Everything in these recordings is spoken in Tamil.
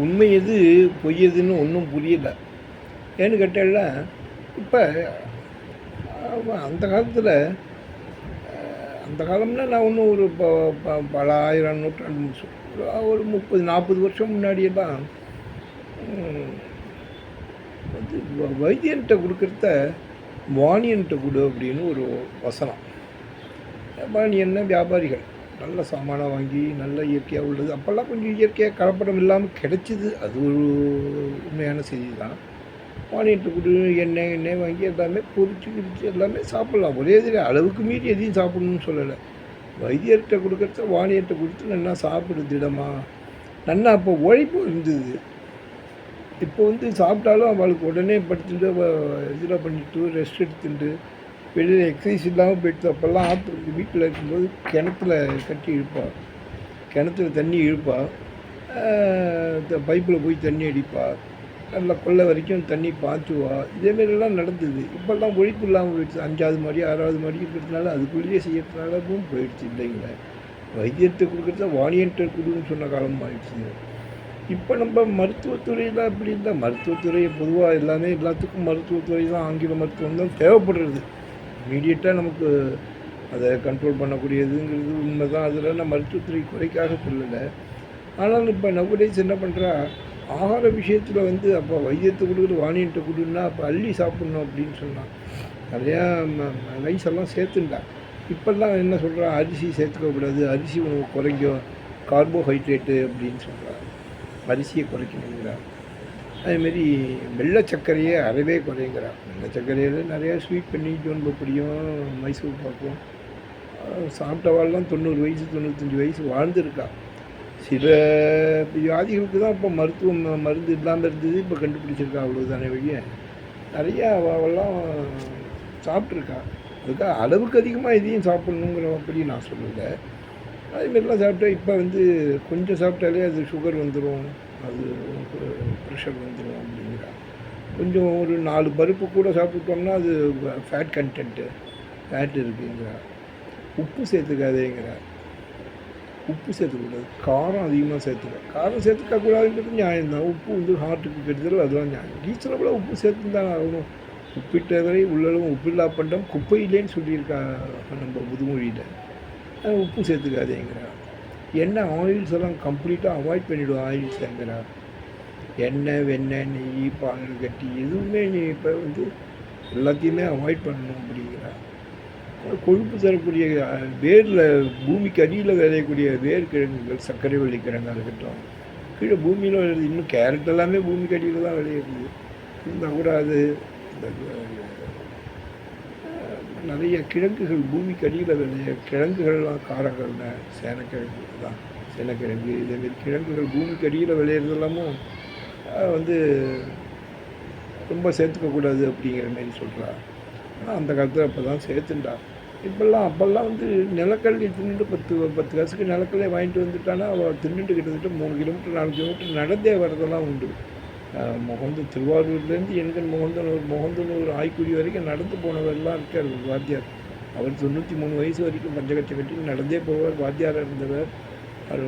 உண்மை எது பொய் எதுன்னு ஒன்றும் புரியல. ஏன்னு கேட்டால இப்போ அந்த காலத்தில் அந்த காலம்னா நான் ஒன்றும் ஒரு ப ப- பல ஆயிரம் நூற்றாண்டு ஒரு- முப்பது நாற்பது வருஷம் முன்னாடியெல்லாம் வந்து வைத்தியன்கிட்ட கொடுக்குறத வாணியன்கிட்ட கொடு அப்படின்னு ஒரு வசனம். வாணியன்னா வியாபாரிகள். நல்ல சாமானாக வாங்கி நல்ல இயற்கையாக உள்ளது. அப்போல்லாம் கொஞ்சம் இயற்கையாக கலப்படம் இல்லாமல் கிடைச்சிது. அது ஒரு உண்மையான செய்தி தான் வாணியன்ட்டு கொடுத்து எண்ணெய் எண்ணெய் வாங்கி எல்லாமே பொறிச்சு கிரிச்சு எல்லாமே சாப்பிட்லாம். ஒரே இதில் அளவுக்கு மீறி எதையும் சாப்பிடணும்னு சொல்லலை. வைத்தியர்கிட்ட கொடுக்குறத வாணியர்கிட்ட கொடுத்து நல்லா சாப்பிடு திடமா. நல்லா அப்போ உழைப்பு இருந்தது. இப்போ வந்து சாப்பிட்டாலும் அவளுக்கு உடனே படுத்துட்டு இதில் பண்ணிட்டு ரெஸ்ட் எடுத்துட்டு வெளியில் எக்ஸசைஸ் இல்லாமல் போயிட்டு அப்போல்லாம் ஆற்று வீட்டில் இருக்கும்போது கிணத்துல கட்டி இழுப்பாள் கிணத்துல தண்ணி இழுப்பா. பைப்பில் போய் தண்ணி அடிப்பாள் நல்லா கொள்ளை வரைக்கும் தண்ணி பாய்ச்சுவா. இதேமாரிலாம் நடந்தது. இப்போல்லாம் ஒழிப்பு இல்லாமல் போயிடுச்சு. அஞ்சாவது மாதிரி ஆறாவது மாதிரி இருக்கிறதுனால அதுக்குள்ளேயே செய்யறதுனாலவும் போயிடுச்சு இல்லைங்களே. வைத்தியத்தை கொடுக்குறத வாணியன்ட்ட கொடுன்னு சொன்ன காலம் ஆயிடுச்சு. இப்போ நம்ம மருத்துவத்துறையில் அப்படி இல்லை. மருத்துவத்துறை பொதுவாக எல்லாமே எல்லாத்துக்கும் மருத்துவத்துறை தான் ஆங்கில மருத்துவம் தான் தேவைப்படுறது. இமீடியட்டாக நமக்கு அதை கண்ட்ரோல் பண்ணக்கூடியதுங்கிறது உண்மை தான் அதில் நான் மருத்துவத்துறை குறைக்காக சொல்லலை. ஆனால் இப்போ நவடேஸ் என்ன பண்ணுறா ஆகார விஷயத்தில் வந்து அப்போ வைத்தியத்தை கொடுக்குற வாணியன்ட்ட கொடுன்னா அப்போ அள்ளி சாப்பிட்ணும் அப்படின்னு சொன்னான் நிறையா ரைஸ் எல்லாம் சேர்த்துண்டா இப்போல்லாம் என்ன சொல்கிறான் அரிசி சேர்த்துக்கக்கூடாது அரிசி உணவு குறைக்கும். கார்போஹைட்ரேட்டு அப்படின்னு சொல்கிறான் அரிசியை குறைக்கணுங்கிறான் அதேமாரி வெள்ளை சர்க்கரையே அறவே குறைங்கிறான் வெள்ளை சர்க்கரையில் நிறையா ஸ்வீட் பண்ணி ஜோன்பு பிடிக்கும் மைசூர் பாக்கும். சாப்பிட்டவாள்லாம் தொண்ணூறு வயசு தொண்ணூத்தஞ்சு வயசு வாழ்ந்துருக்கா. சில வியாதிகளுக்கு தான் இப்போ மருத்துவம் மருந்து இல்லாமல் இருந்தது இப்போ கண்டுபிடிச்சிருக்கா அவ்வளோதானே வழிய நிறையா அவெல்லாம் சாப்பிட்ருக்கா அதுக்காக அளவுக்கு அதிகமாக இதையும் சாப்பிட்ணுங்கிற அப்படி நான் சொல்லலை. அதுமாரிலாம் சாப்பிட்டா இப்போ வந்து கொஞ்சம் சாப்பிட்டாலே அது சுகர் வந்துடும் அது ப்ரெஷர் வந்துடும் அப்படிங்கிறா. கொஞ்சம் ஒரு நாலு பருப்பு கூட சாப்பிட்டோம்னா அது ஃபேட் கண்டென்ட்டு ஃபேட் இருக்குங்கிறா. உப்பு சேர்த்துக்காதேங்கிறா. உப்பு சேர்த்துக்கூடாது. காரம் அதிகமாக சேர்த்துக்க. காரம் சேர்த்துக்க கூடாதுங்கிறது நியாயம்தான். உப்பு வந்து ஹார்ட்டுக்கு கெடுதல் அதெல்லாம் நியாயம். ரீசனபுளாக உப்பு சேர்த்து தான் ஆகணும் உப்பிட்டவரை உள்ளளவும் உப்பில்லா பண்டம். குப்பையிலேன்னு சொல்லியிருக்கா நம்ம புதுமொழியில். உப்பு சேர்த்துக்காதேங்கிறா. எண்ணெய் ஆயில்ஸ் எல்லாம் கம்ப்ளீட்டாக அவாய்ட் பண்ணிவிடும் ஆயில்ஸுங்கிறா எண்ணெய் வெண்ணெய் நெய் பால் கட்டி எதுவுமே நீ இப்போ வந்து எல்லாத்தையுமே அவாய்ட் பண்ணணும் அப்படிங்கிறா. கொழுப்பு தரக்கூடிய வேரில் பூமிக்கு அடியில் விளையக்கூடிய வேர் கிழங்குகள் சர்க்கரை வள்ளி கிழங்காக இருக்கட்டும். கீழே பூமியில் விளையுது இன்னும் கேரட் எல்லாமே பூமிக்கு அடியில் தான் விளையுது. இருந்தால் கூட அது நிறைய கிழங்குகள் பூமிக்கு அடியில் விளைய கிழங்குகள்லாம் காரங்கள்னு சேனக்கிழங்கு. தான் சென்னக்கிழங்கு இதேமாரி கிழங்குகள் பூமிக்கு அடியில் விளையிறது வந்து ரொம்ப சேர்த்துக்கக்கூடாது அப்படிங்கிற மாரி சொல்கிறா ஆனால் அந்த காலத்தில் அப்போ தான் சேர்த்துண்டா இப்போல்லாம் அப்போல்லாம் வந்து நிலக்கடலை தின்னுட்டு பத்து பத்து காசுக்கு நிலக்கடலை வாங்கிட்டு வந்துட்டானா அவள் தின்னுட்டு கிட்டத்தட்ட மூணு கிலோமீட்டர் நாலு கிலோமீட்டர் நடந்தே வரதெல்லாம் உண்டு. முகந்து திருவாரூர்லேருந்து எண்கண் முகந்தனூர் முகந்தனூர் ஆய்க்குடி வரைக்கும் நடந்து போனவரெல்லாம் இருக்கார் வாத்தியார். அவர் தொண்ணூற்றி மூணு வயசு வரைக்கும் பஞ்சகச்சை கட்டி நடந்தே போவார் வாத்தியாராக இருந்தவர். ஒரு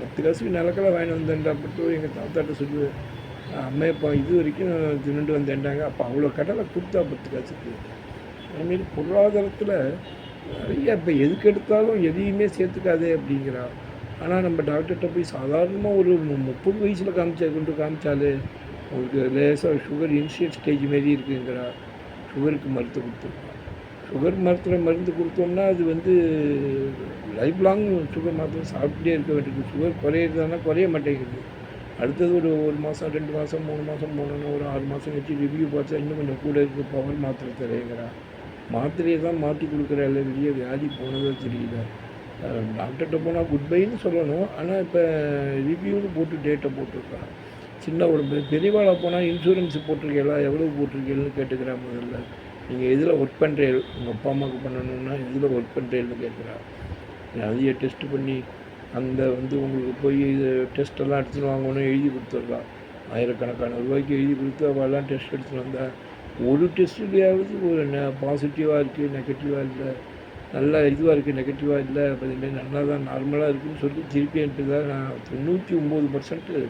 பத்து காசுக்கு நிலக்கடலை வாங்கிட்டு வந்தேன்டாப்பட்டு எங்கள் தாத்தாட்ட சொல்லுவேன் அம்மையப்பா இது வரைக்கும் தின்னுட்டு வந்தேன்டாங்க. அப்போ அவ்வளோ கடலை கொடுத்தா பத்து காசுக்கு. அதுமாரி பொருளாதாரத்தில் நிறைய இப்போ எதுக்கு எடுத்தாலும் எதையுமே சேர்த்துக்காதே அப்படிங்கிறா. ஆனால் நம்ம டாக்டர்கிட்ட போய் சாதாரணமாக ஒரு முப்பது வயசில் காமிச்சா கொண்டு காமிச்சாலே உங்களுக்கு லேசாக சுகர் இனிஷியல் ஸ்டேஜ் மாரி இருக்குங்கிறா. சுகருக்கு மருந்து கொடுத்துருக்கா. சுகர் மருத்துவ மருந்து கொடுத்தோம்னா அது வந்து லைஃப் லாங் சுகர் மாத்திரை சாப்பிட்டுட்டே இருக்க வேண்டியது. சுகர் குறையிறதுனா குறைய மாட்டேங்குது. அடுத்தது ஒரு ஒரு மாதம் ரெண்டு மாதம் மூணு மாதம் போனோன்னா ஒரு ஆறு மாதம் கழிச்சு ரிவ்யூ பார்த்தா இன்னும் கொஞ்சம் கூட இருக்குது பவர் மாத்திரை தரேங்கிறா. மாத்திரையை தான் மாற்றி கொடுக்குற இல்லை வெளியே வியாதி போனதோ தெரியல. டாக்டர்கிட்ட போனால் குட் பைன்னு சொல்லணும். ஆனால் இப்போ ரிவ்யூன்னு போட்டு டேட்டை போட்டிருக்கான் சின்ன உடம்பு பெரியவாளாக போனால் இன்சூரன்ஸ் போட்டிருக்கீங்களா எவ்வளோ போட்டிருக்கீங்கன்னு கேட்டுக்கிறா முதல்ல. நீங்கள் எதில் ஒர்க் பண்ணுறீர்கள் உங்கள் அப்பா அம்மாவுக்கு பண்ணணும்னா எதில் ஒர்க் பண்ணுறீங்கன்னு கேட்குறா அதையே டெஸ்ட் பண்ணி அந்த வந்து உங்களுக்கு போய் இது டெஸ்ட்டெல்லாம் எடுத்துகிட்டு வாங்கணும் எழுதி கொடுத்துடலாம். ஆயிரக்கணக்கான ரூபாய்க்கு எழுதி கொடுத்து அவெல்லாம் டெஸ்ட் எடுத்துகிட்டு வந்தா ஒரு டெஸ்ட்லேயாவது ஒரு நெ பாசிட்டிவாக இருக்குது நெகட்டிவாக இல்லை. நல்லா இதுவாக இருக்குது நெகட்டிவாக இல்லை. அப்போ நல்லா தான் நார்மலாக இருக்குன்னு சொல்லி திருப்பி என்ட்டு தான் நான் தொண்ணூற்றி ஒம்பது பர்சன்ட்டு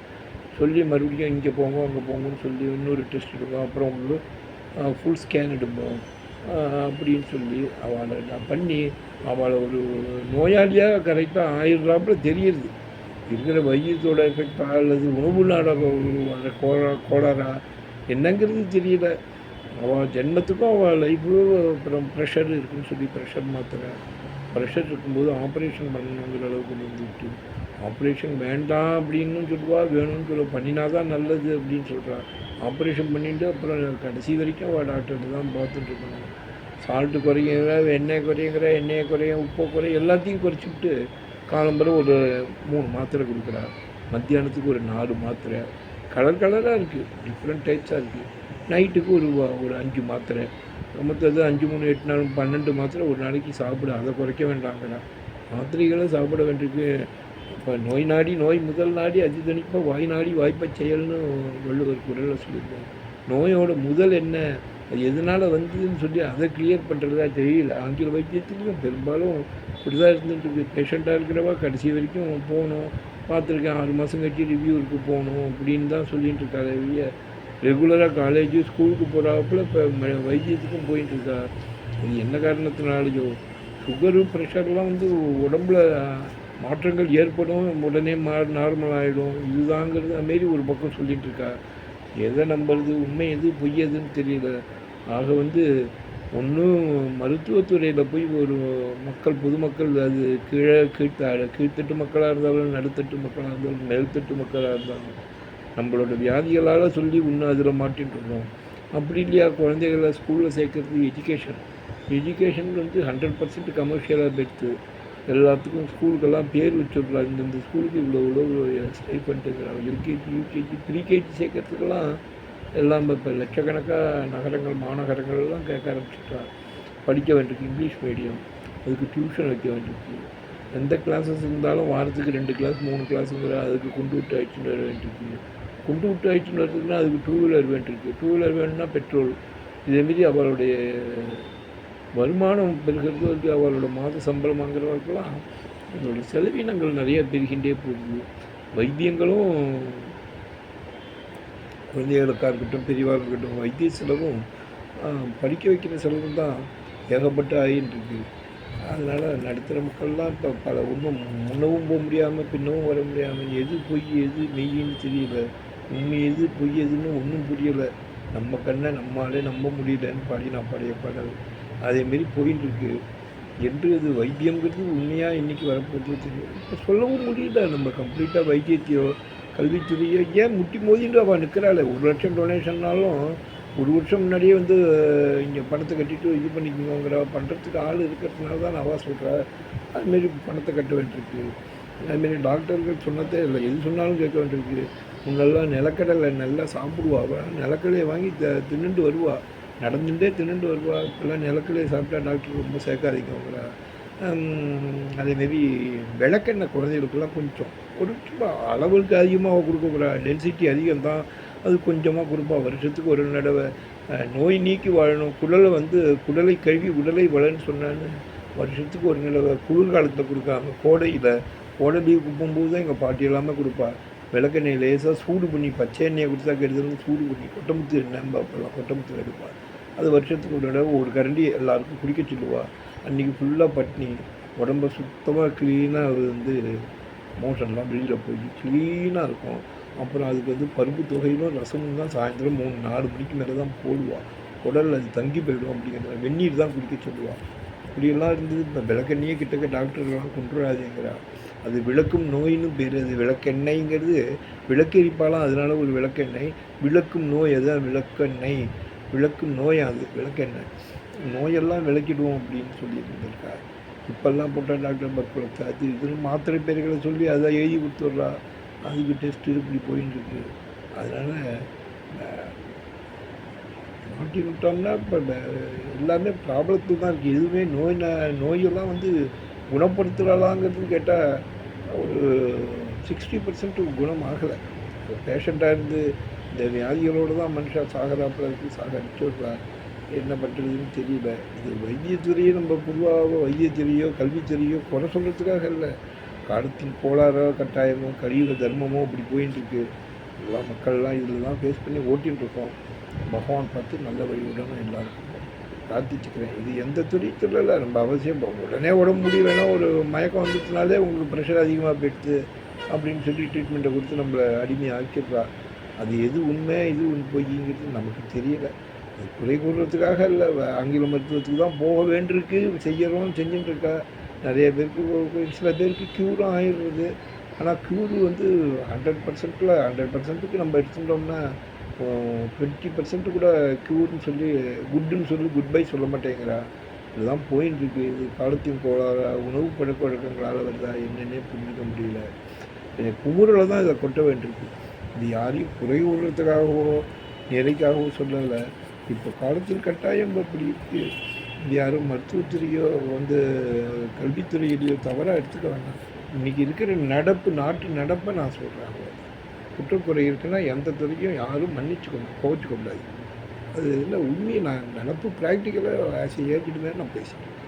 சொல்லி மறுபடியும் இங்கே போங்க அங்கே போங்கன்னு சொல்லி இன்னொரு டெஸ்ட் எடுப்போம் அப்புறம் உங்களுக்கு ஃபுல் ஸ்கேன் எடுப்போம். அப்படின்னு சொல்லி அவளை நான் பண்ணி அவளை ஒரு நோயாளியாக கரெக்டாக ஆயிடுறாப்புல தெரியுது இருக்கிற வைத்தியத்தோட எஃபெக்டா அல்லது உணவு நாடக அந்த கோளா கோளாரா என்னங்கிறது தெரியல. அவள் ஜென்மத்துக்கும் அவள் லைஃப்பும் அப்புறம் ப்ரெஷர் இருக்குன்னு சொல்லி ப்ரெஷர் மாத்திரை ப்ரெஷர் இருக்கும்போது ஆப்ரேஷன் பண்ணணுங்கிற அளவுக்கு கொண்டு ஆப்ரேஷன் வேண்டாம் அப்படின்னு சொல்லுவா வேணும்னு சொல்ல பண்ணினா தான் நல்லது அப்படின்னு சொல்கிறாள் ஆப்ரேஷன் பண்ணிட்டு அப்புறம் கடைசி வரைக்கும் அவள் டாக்டர்கிட்ட தான் பார்த்துட்டு சால்ட்டு குறைங்கிற எண்ணெய் குறைங்கிற எண்ணெயை குறைய உப்பை குறைய எல்லாத்தையும் குறைச்சிவிட்டு காலம்பரம் ஒரு மூணு மாத்திரை கொடுக்குறா மத்தியானத்துக்கு ஒரு நாலு மாத்திரை. கலர் கலராக இருக்குது டிஃப்ரெண்ட் டைப்ஸாக இருக்குது நைட்டுக்கு ஒரு ஒரு அஞ்சு மாத்திரை. மற்றது அஞ்சு மூணு எட்டு நாலு பன்னெண்டு மாத்திரை ஒரு நாளைக்கு சாப்பிட அதை குறைக்க வேண்டாங்கிறா மாத்திரைகளை சாப்பிட வேண்டியிருக்கு இப்போ நோய் நாடி நோய் முதல் நாடி அது வாய் நாடி வாய்ப்பை செயல்னு வள்ளுவர் குரலில் சொல்லியிருக்காங்க நோயோட முதல் என்ன? அது எதனால் வந்ததுன்னு சொல்லி அதை கிளியர் பண்ணுறதா தெரியல. ஆங்கில வைத்தியத்துலேயும் பெரும்பாலும் இப்படி தான் இருந்துட்டு இருக்கு. பேஷண்ட்டாக இருக்கிறவா கடைசி வரைக்கும் போகணும். பார்த்துருக்கேன் ஆறு மாதம் கழிச்சு ரிவ்யூருக்கு போகணும் அப்படின்னு தான் சொல்லிகிட்டு இருக்காரு. வெளிய ரெகுலராக காலேஜு ஸ்கூலுக்கு போகிறாப்புல இப்போ வைத்தியத்துக்கும் போயிட்டு இருக்கா. இது என்ன காரணத்தினாலையோ? சுகரு ப்ரெஷர்லாம் வந்து உடம்புல மாற்றங்கள் ஏற்படும் உடனே மா நார்மல் ஆகிடும் இதுதாங்கிறது அதுமாரி ஒரு பக்கம் சொல்லிகிட்டு இருக்கா. எதை நம்புறது உண்மை எது பொய் எதுன்னு தெரியல. ஆக வந்து ஒன்றும் மருத்துவத்துறையில் போய் ஒரு மக்கள் பொதுமக்கள் அது கீழே கீழ்த்தாடு கீழ்த்தட்டு மக்களாக இருந்தாலும் நடுத்தட்டு மக்களாக இருந்தாலும் மேல்தட்டு மக்களாக இருந்தாலும் நம்மளோட வியாதிகளால் சொல்லி இன்னும் அதில் மாட்டின்னு அப்படி இல்லையா? குழந்தைகளை ஸ்கூலில் சேர்க்கறது எஜுகேஷன் எஜுகேஷன் வந்து ஹண்ட்ரட் பர்சன்ட் கமர்ஷியலாக பெற்று எல்லாத்துக்கும் ஸ்கூலுக்கெல்லாம் பேர் வச்சுடுறாங்க இந்தந்த ஸ்கூலுக்கு இவ்வளோ இவ்வளோ ஸ்டைஃபண்ட்டுங்கிறாங்க எல்கேஜி யூகேஜி ப்ரீகேஜி சேர்க்கறதுக்கெல்லாம் எல்லாம் இப்போ லட்சக்கணக்காக நகரங்கள் மாநகரங்கள் எல்லாம் கேட்க ஆரம்பிச்சுட்டா படிக்க வேண்டியிருக்கு இங்கிலீஷ் மீடியம் அதுக்கு டியூஷன் வைக்க வேண்டியிருக்கு எந்த கிளாஸஸ் இருந்தாலும் வாரத்துக்கு ரெண்டு கிளாஸ் மூணு கிளாஸுங்கிற அதுக்கு கொண்டு விட்டு அழைச்சிட்டு வர வேண்டியிருக்கு கொண்டு விட்டு அழைச்சிட்டு வரதுக்குன்னா அதுக்கு டூ வீலர் வேண்டியிருக்கு. டூ வீலர் வேணும்னா பெட்ரோல் இதேமாரி அவளுடைய வருமானம் பெருகிறது அவர்களோட மாத சம்பளம் வாங்குறவர்களுக்கெல்லாம் அதோட செலவினங்கள் நிறைய பெருகின்றே போகுது. வைத்தியங்களும் குழந்தைகளுக்காக இருக்கட்டும் பெரியவாக இருக்கட்டும் வைத்திய செலவும் படிக்க வைக்கிற செலவும் தான் ஏகப்பட்ட ஆகிட்டு அதனால் நடுத்தர மக்கள்லாம் இப்போ பல ஒன்றும் முன்னவும் போக முடியாமல் பின்னவும் வர முடியாமல் எது பொய் எது மெய்யின்னு தெரியல. உண்மை எது பொய் எதுன்னு ஒன்றும் புரியலை. நம்ம கண்ணை நம்மளாலே நம்ப முடியலன்னு பாடி நான் பாடிய பாடல். அதேமாரி போயின்னு என்று அது வைத்தியங்கிறது உண்மையாக இன்றைக்கி வரப்போகுது தெரியும் இப்போ சொல்லவும் முடியல. நம்ம கம்ப்ளீட்டாக வைத்தியத்தையோ கல்வித்துறையோ ஏன் முட்டி மோதின்னு அவள் நிற்கிறாள் ஒரு லட்சம் டொனேஷன்னாலும் ஒரு வருஷம் முன்னாடியே வந்து இங்கே பணத்தை கட்டிட்டு இது பண்ணிக்கோங்கிற பண்ணுறதுக்கு ஆள் இருக்கிறதுனால தான் அவா சொல்கிறா அதுமாரி பணத்தை கட்ட வேண்டியிருக்கு. அதுமாரி டாக்டர்கள் சொன்னதே இல்லை. எது சொன்னாலும் கேட்க வேண்டியிருக்கு. முன்னெல்லாம் நிலக்கடலை நல்லா சாப்பிடுவா. அவள் நிலக்கடலையை வாங்கி த தின்னுட்டு வருவாள் நடந்துட்டே தின்னுட்டு வருவா. இப்போல்லாம் சாப்பிட்டா டாக்டர் ரொம்ப சேர்க்காதீங்கங்கிறா அதேமாரி விளக்கெண்ணெய் குழந்தைகளுக்கெல்லாம் கொஞ்சம் ஒரு அளவுக்கு அதிகமாக கொடுக்கக்கூடாது. டென்சிட்டி அதிகம் தான் அது கொஞ்சமாக கொடுப்பா. வருஷத்துக்கு ஒரு தடவை நோய் நீக்கி வாழணும். குடலை வந்து குடலை கழுவி உடலை வளன்னு சொன்னான்னு வருஷத்துக்கு ஒரு தடவை குளிர்காலத்தில் கொடுக்காம கோடையில் கோடை லீவுக்கு போகும்போது தான் எங்கள் பாட்டி எல்லாமே கொடுப்பா. விளக்கெண்ணெய் லேசாக சூடு பண்ணி பச்சை எண்ணெயை கொடுத்தா கெடுதலும் சூடு பண்ணி கொட்டமுத்து எண்ணெய் அப்போல்லாம் கொட்டமுத்து எடுப்பா. அது வருஷத்துக்கு ஒரு தடவை ஒரு கரண்டி எல்லாருக்கும் குடிக்க சொல்லுவாள் அன்றைக்கி ஃபுல்லாக பட்னி உடம்ப சுத்தமாக க்ளீனாக அது வந்து மோஷன்லாம் வெளியில் போய் க்ளீனாக இருக்கும். அப்புறம் அதுக்கு வந்து பருப்பு தொகையிலும் ரசமும் தான் சாயந்தரம் மூணு நாலு மணிக்கு மேலே தான் போடுவாள் உடலில் அது தங்கி போயிடும் அப்படிங்கிற வெந்நீர் தான் குடிக்க சொல்லுவாள் இப்படியெல்லாம் இருந்தது இப்போ விளக்கெண்ணையே கிட்டக்க டாக்டர்லாம் கொண்டு வராதேங்கிறா அது விளக்கும் நோயின்னு பேர் அது விளக்கெண்ணெய்ங்கிறது. விளக்கெரிப்பாலாம் அதனால ஒரு விளக்கெண்ணெய். விளக்கும் நோய் அதுதான் விளக்கெண்ணெய். விளக்கு நோய் அது என்ன? நோயெல்லாம் விளக்கிடுவோம் அப்படின்னு சொல்லியிருந்திருக்கா. இப்போல்லாம் போட்டால் டாக்டர் பக்குளத்தை அது இதுன்னு மாத்திரை பேர்களை சொல்லி அதை எழுதி கொடுத்துட்றா. அதுக்கு டெஸ்ட்டு இப்படி போயின்னு இருக்கு அதனால் மாட்டி விட்டோம்னா இப்போ எல்லாமே ப்ராப்ளத்தில் தான் இருக்குது எதுவுமே நோய் ந- நோயெல்லாம் வந்து குணப்படுத்துகிறாளாங்கிறது கேட்டால் ஒரு சிக்ஸ்டி பர்சன்ட் குணம் ஆகலை. பேஷண்ட்டாக இருந்து இந்த வியாதிகளோடு தான் மனுஷன் சாகராப்பில் இருக்குது சாக அடிச்சுடுறா என்ன பண்ணுறதுன்னு தெரியல. இது வைத்தியத்துறையே நம்ம பொதுவாக வைத்தியத்துறையோ கல்வித்துறையோ குறை சொல்கிறதுக்காக இல்லை. காலத்தின் கோளாறோ கட்டாயமோ கலியுக தர்மமோ இப்படி போயின்னு இருக்கு. எல்லா மக்கள்லாம் இதில் தான் ஃபேஸ் பண்ணி ஓட்டின்னு இருக்கோம். பகவான் பார்த்து நல்ல வழி எல்லாருக்கும் பிரார்த்திச்சுக்கிறேன். இது எந்த துறையும் இல்லை நம்ம அவசியம் உடனே உடம்பு முடியலன்னா ஒரு மயக்கம் வந்துச்சுனாலே உங்களுக்கு ப்ரெஷர் அதிகமாக போயிடுது அப்படின்னு சொல்லி ட்ரீட்மெண்ட்டை கொடுத்து நம்மளை அடிமையாக்கிடுறா. அது எது உண்மை எது உண் பொய்ங்கிறது நமக்கு தெரியல. அது குறை கூறுறதுக்காக இல்லை ஆங்கில மருத்துவத்துக்கு தான் போக வேண்டியிருக்கு. செய்கிறோம் செஞ்சுட்டுருக்கா. நிறைய பேருக்கு சில பேருக்கு க்யூரும் ஆயிடுறது. ஆனால் க்யூர் வந்து ஹண்ட்ரட் பர்சன்ட்டில் ஹண்ட்ரட் பர்சன்ட்டுக்கு நம்ம எடுத்துட்டோம்னா டுவெண்ட்டி பர்சன்ட் கூட க்யூர்னு சொல்லி குட்டுன்னு சொல்லி குட் பை சொல்ல மாட்டேங்கிறா. இதெல்லாம் போயின்னு இருக்கு. இது காலத்தின் கோளாறா உணவு பழக்க வழக்கங்களால் வருதா என்னென்னே புரிஞ்சுக்க முடியல. குமுறில் தான் இதை கொட்ட வேண்டியிருக்கு. இது யாரையும் குறை விடுறதுக்காகவோ நிறைக்காகவோ சொல்லலை. இப்போ காலத்தில் கட்டாயம் அப்படி இருக்கு. இது யாரும் மருத்துவத்துறையோ வந்து கல்வித்துறையிலையோ தவறாக எடுத்துக்க வேண்டாம். இன்றைக்கி இருக்கிற நடப்பு நாட்டு நடப்பை நான் சொல்கிறேன் குற்றக்குறை இருக்குன்னா எந்த துறையும் யாரும் மன்னிச்சுக்கணும் கோவிச்சுக்க கூடாது அது இல்லை உண்மையை நான் நினப்பு ப்ராக்டிக்கலாக ஆஸ் ஏற்கனவே நான் பேசிட்டேன்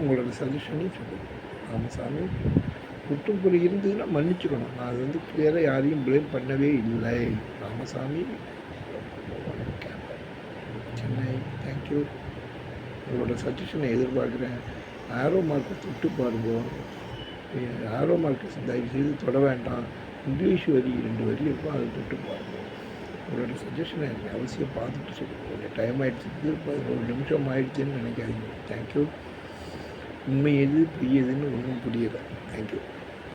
உங்களோட சஜஷனையும் சொல்லுங்கள் ஆமாம் குற்றங்குறை இருந்ததுன்னா மன்னிச்சுக்கணும். நான் அது வந்து கிளியராக யாரையும் ப்ளேம் பண்ணவே இல்லை. ராமசாமி சென்னை தேங்க்யூ உங்களோட சஜஷனை எதிர்பார்க்குறேன். ஆரோ மார்க்கை தொட்டு பாருங்க. ஆரோ மார்க்கை தயவு செய்து தொட வேண்டாம். இங்கிலீஷ் வரி ரெண்டு வரி இருக்கும் அதை தொட்டு பாருங்க. உங்களோட சஜஷனை எனக்கு அவசியம் பார்த்துட்டு சொல்லுங்கள் கொஞ்சம் டைம் ஆகிடுச்சு பதினோரு நிமிஷம் ஆயிடுச்சுன்னு நினைக்காதீங்க. தேங்க்யூ உண்மை எது பெரியதுன்னு ஒன்றும் புரியலை. தேங்க்யூ